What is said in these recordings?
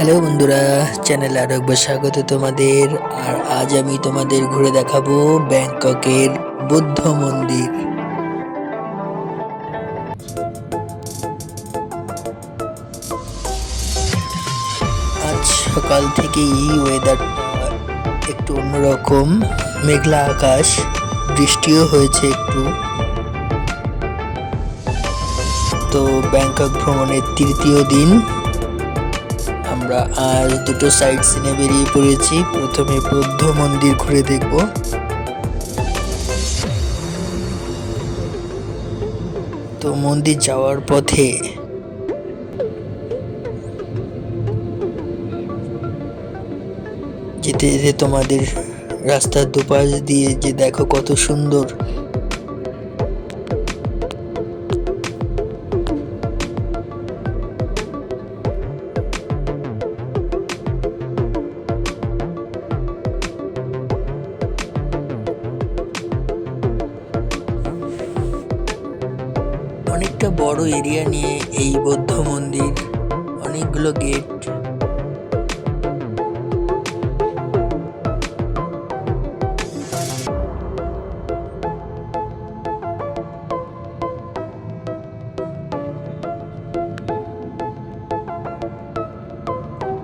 Hello বন্ধুরা, চ্যানেলে আরও একবার স্বাগত তোমাদের। আর আজ আমি তোমাদের ঘুরে দেখাবো ব্যাংককের বুদ্ধ মন্দির। আজ সকাল থেকেই ওয়েদারটা একটু অন্যরকম। মেঘলা আকাশ, বৃষ্টিও হয়েছে একটু। তো ব্যাংকক ভ্রমণের তৃতীয় দিন। আমরা আজ দুটো সাইড সিনে বেরিয়ে পড়েছি। প্রথমে বৌদ্ধ মন্দির ঘুরে দেখব। তো মন্দির যাওয়ার পথে যেতে যেতে তোমাদের রাস্তার দুপাশ দিয়ে যে দেখো কত সুন্দর বড় এরিয়া নিয়ে এই বৌদ্ধ মন্দির অনেকগুলো গেট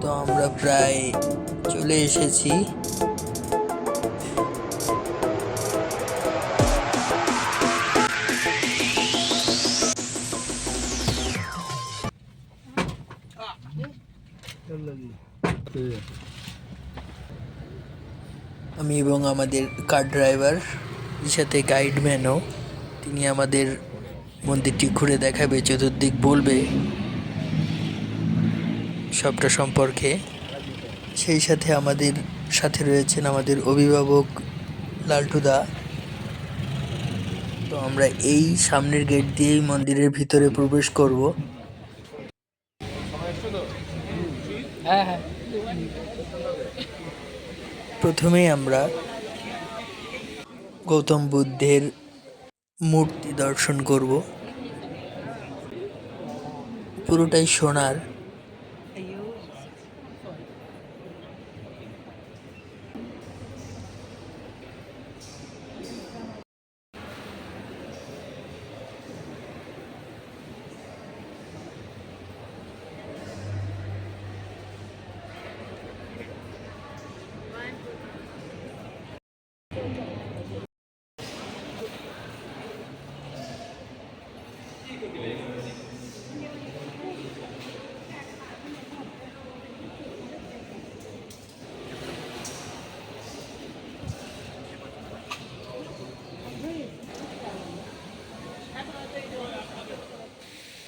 তো আমরা প্রায় চলে এসেছি। আমি এবং আমাদের কার ড্রাইভার সাথে গাইডম্যানও তিনি আমাদের মন্দিরটি ঘুরে দেখাবে, চতুর্দিক বলবে সবটা সম্পর্কে। সেই সাথে আমাদের সাথে রয়েছেন আমাদের অভিভাবক লালটুদা। তো আমরা এই সামনের গেট দিয়েই মন্দিরের ভিতরে প্রবেশ করব। প্রথমেই আমরা গৌতম বুদ্ধের মূর্তি দর্শন করব। পুরোটাই সোনার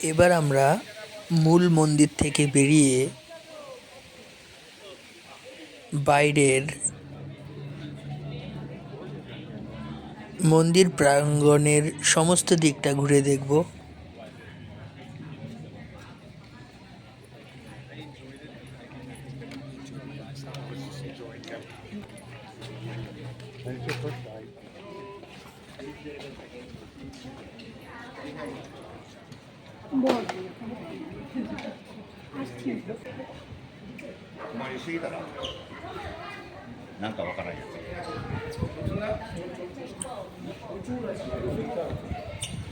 এবার আমরা মূল মন্দির থেকে বেরিয়ে বাইরের মন্দির প্রাঙ্গণের সমস্ত দিকটা ঘুরে দেখব। 困りすぎたらなんかわからんや。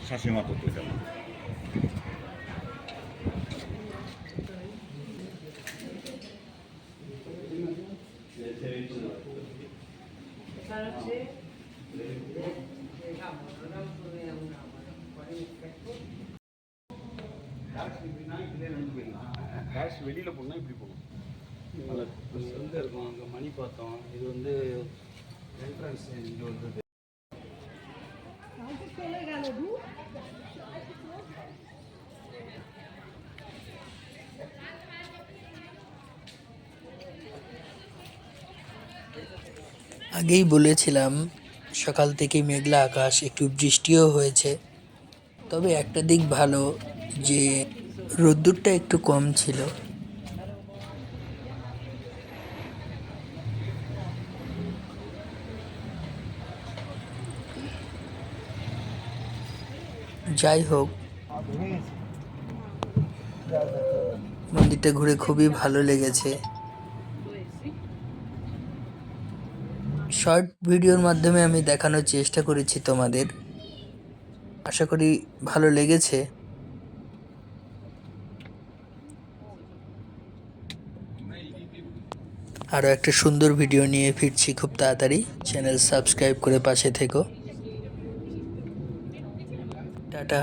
つ写真は撮っといても。டேஷ் வெளியில் போனால் இப்படி போகணும் அதில் வந்து இருக்கும் அங்கே மணி பார்த்தோம் இது வந்து என்ட்ரன்ஸ் இங்கே வந்தது আগেই বলেছিলাম সকাল থেকে মেঘলা আকাশ একটু বৃষ্টিও হয়েছে তবে একটা দিক ভালো যে রোদ্দুরটা একটু কম ছিল। যাই হোক, মন্দিরটা ঘুরে খুবই ভালো লেগেছে। শর্ট ভিডিওর মাধ্যমে আমি দেখানোর চেষ্টা করেছি তোমাদের। আশা করি ভালো লেগেছে। আরও একটা সুন্দর ভিডিও নিয়ে ফিরছি খুব তাড়াতাড়ি। চ্যানেল সাবস্ক্রাইব করে পাশে থেকো। টাটা।